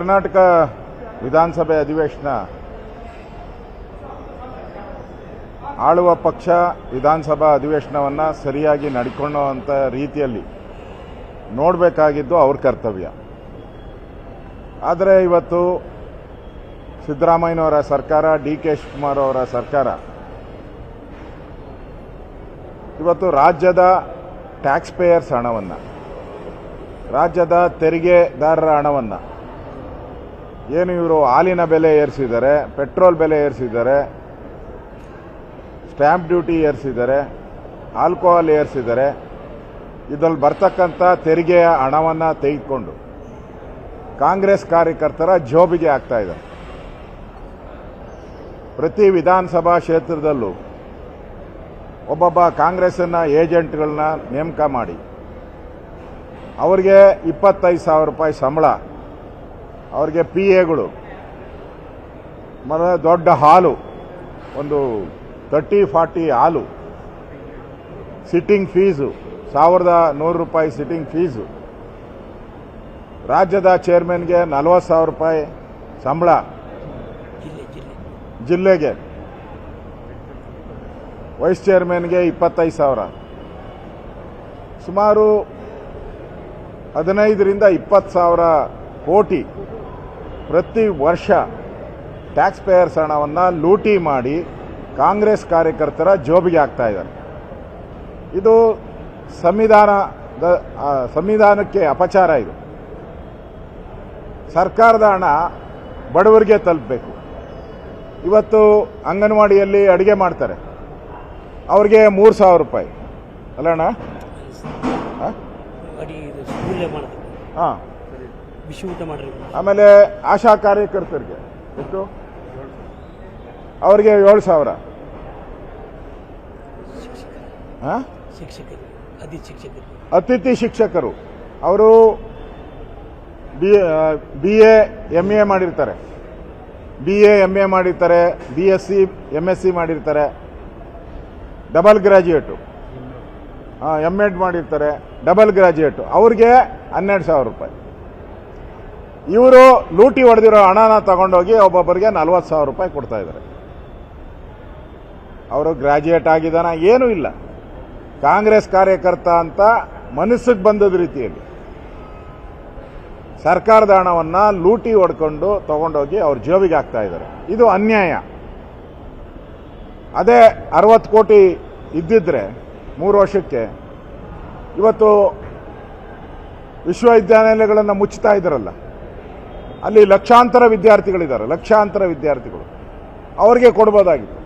ಕರ್ನಾಟಕ ವಿಧಾನಸಭೆ ಅಧಿವೇಶನ ಆಳುವ ಪಕ್ಷ ವಿಧಾನಸಭಾ ಅಧಿವೇಶನವನ್ನು ಸರಿಯಾಗಿ ನಡ್ಕೊಳ್ಳುವಂಥ ರೀತಿಯಲ್ಲಿ ನೋಡಬೇಕಾಗಿದ್ದು ಅವ್ರ ಕರ್ತವ್ಯ. ಆದರೆ ಇವತ್ತು ಸಿದ್ದರಾಮಯ್ಯನವರ ಸರ್ಕಾರ, ಡಿ ಕೆ ಶಿವಕುಮಾರ್ ಅವರ ಸರ್ಕಾರ, ಇವತ್ತು ರಾಜ್ಯದ ಟ್ಯಾಕ್ಸ್ ಪೇಯರ್ಸ್ ಹಣವನ್ನು, ರಾಜ್ಯದ ತೆರಿಗೆದಾರರ ಹಣವನ್ನು ಏನು ಇವರು ಹಾಲಿನ ಬೆಲೆ ಏರಿಸಿದ್ದಾರೆ, ಪೆಟ್ರೋಲ್ ಬೆಲೆ ಏರಿಸಿದ್ದಾರೆ, ಸ್ಟ್ಯಾಂಪ್ ಡ್ಯೂಟಿ ಏರಿಸಿದ್ದಾರೆ, ಆಲ್ಕೋಹಾಲ್ ಏರಿಸಿದ್ದಾರೆ, ಇದರಲ್ಲಿ ಬರ್ತಕ್ಕಂಥ ತೆರಿಗೆಯ ಹಣವನ್ನು ತೆಗೆದುಕೊಂಡು ಕಾಂಗ್ರೆಸ್ ಕಾರ್ಯಕರ್ತರ ಜೋಬಿಗೆ ಆಗ್ತಾ ಇದ್ದಾರೆ. ಪ್ರತಿ ವಿಧಾನಸಭಾ ಕ್ಷೇತ್ರದಲ್ಲೂ ಒಬ್ಬೊಬ್ಬ ಕಾಂಗ್ರೆಸ್ನ ಏಜೆಂಟ್ಗಳನ್ನ ನೇಮಕ ಮಾಡಿ, ಅವರಿಗೆ ಇಪ್ಪತ್ತೈದು ಸಾವಿರ ರೂಪಾಯಿ ಸಂಬಳ ಅವ್ರಿಗೆ ಪಿ ಎಗಳು ಮತ್ತು ದೊಡ್ಡ ಹಾಲು, ಒಂದು thirty forty hall. Sitting fees ಸಾವಿರದ ನೂರು ರೂಪಾಯಿ ಸಿಟ್ಟಿಂಗ್ ಫೀಸು ರಾಜ್ಯದ ಚೇರ್ಮನ್ಗೆ ನಲ್ವತ್ತು ಸಾವಿರ ರೂಪಾಯಿ ಸಂಬಳ. ಜಿಲ್ಲೆ ಜಿಲ್ಲೆ ಜಿಲ್ಲೆಗೆ. ವೈಸ್ ಚೇರ್ಮನ್ಗೆ ಇಪ್ಪತ್ತೈದು ಸಾವಿರ. ಸುಮಾರು ಹದಿನೈದರಿಂದ ಇಪ್ಪತ್ತು ಸಾವಿರ ಕೋಟಿ. ಪ್ರತಿ ವರ್ಷ ಟ್ಯಾಕ್ಸ್ ಪೇಯರ್ಸ್ ಹಣವನ್ನು ಲೂಟಿ ಮಾಡಿ ಕಾಂಗ್ರೆಸ್ ಕಾರ್ಯಕರ್ತರ ಜೋಬಿಗೆ ಆಗ್ತಾ ಇದ್ದಾರೆ. ಇದು ಸಂವಿಧಾನದ ಸಂವಿಧಾನಕ್ಕೆ ಅಪಚಾರ ಇದು. ಸರ್ಕಾರದ ಹಣ ಬಡವರಿಗೆ ತಲುಪಬೇಕು. ಇವತ್ತು ಅಂಗನವಾಡಿಯಲ್ಲಿ ಅಡುಗೆ ಮಾಡ್ತಾರೆ. ಅವ್ರಿಗೆ ಮೂರು ಸಾವಿರ ರೂಪಾಯಿ. ಅಲ್ಲಣ್ಣ? ಹಾಂ. ಬಿಸಿ ಊಟ ಮಾಡ್ರಿ. ಆಮೇಲೆ ಆಶಾ ಕಾರ್ಯಕರ್ತರಿಗೆ ಎಷ್ಟು? ಅವ್ರಿಗೆ ಏಳು ಸಾವಿರ. ಶಿಕ್ಷಕರು. ಶಿಕ್ಷಕರು ಅತಿಥಿ ಶಿಕ್ಷಕರು. ಅವರು B B A M A ಮಾಡಿರ್ತಾರೆ. ಬಿ ಎ ಎಂ ಎ ಮಾಡಿರ್ತಾರೆ B S C M S C ಮಾಡಿರ್ತಾರೆ. Double graduate. ಎಂ ಎಡ್ ಮಾಡಿರ್ತಾರೆ ಡಬಲ್ ಗ್ರಾಜ್ಯುಯೇಟು. ಅವ್ರಿಗೆ ಹನ್ನೆರಡು ಸಾವಿರ ರೂಪಾಯಿ. ಇವರು ಲೂಟಿ ಹೊಡೆದಿರೋ ಹಣನ ತಗೊಂಡೋಗಿ ಒಬ್ಬೊಬ್ಬರಿಗೆ ನಲ್ವತ್ತು ಸಾವಿರ ರೂಪಾಯಿ ಕೊಡ್ತಾ ಇದ್ದಾರೆ. ಅವರು ಗ್ರಾಜ್ಯುಯೇಟ್ ಆಗಿದ್ದಾನ, ಏನೂ ಇಲ್ಲ. ಕಾಂಗ್ರೆಸ್ ಕಾರ್ಯಕರ್ತ ಅಂತ ಮನಸ್ಸಿಗೆ ಬಂದದ ರೀತಿಯಲ್ಲಿ ಸರ್ಕಾರದ ಹಣವನ್ನು ಲೂಟಿ ಹೊಡ್ಕೊಂಡು ತಗೊಂಡೋಗಿ ಅವ್ರ ಜೇಬಿಗೆ ಹಾಕ್ತಾ ಇದ್ದಾರೆ. ಇದು ಅನ್ಯಾಯ. ಅದೇ ಅರವತ್ತು ಕೋಟಿ ಇದ್ದಿದ್ರೆ ಮೂರು ವರ್ಷಕ್ಕೆ ಇವತ್ತು ವಿಶ್ವವಿದ್ಯಾನಿಲಯಗಳನ್ನು ಮುಚ್ಚುತ್ತಾ ಇದ್ದಾರಲ್ಲ ಅಲ್ಲಿ ಲಕ್ಷಾಂತರ ವಿದ್ಯಾರ್ಥಿಗಳಿದ್ದಾರೆ ಲಕ್ಷಾಂತರ ವಿದ್ಯಾರ್ಥಿಗಳು. ಅವರಿಗೆ ಕೊಡ್ಬೋದಾಗಿತ್ತು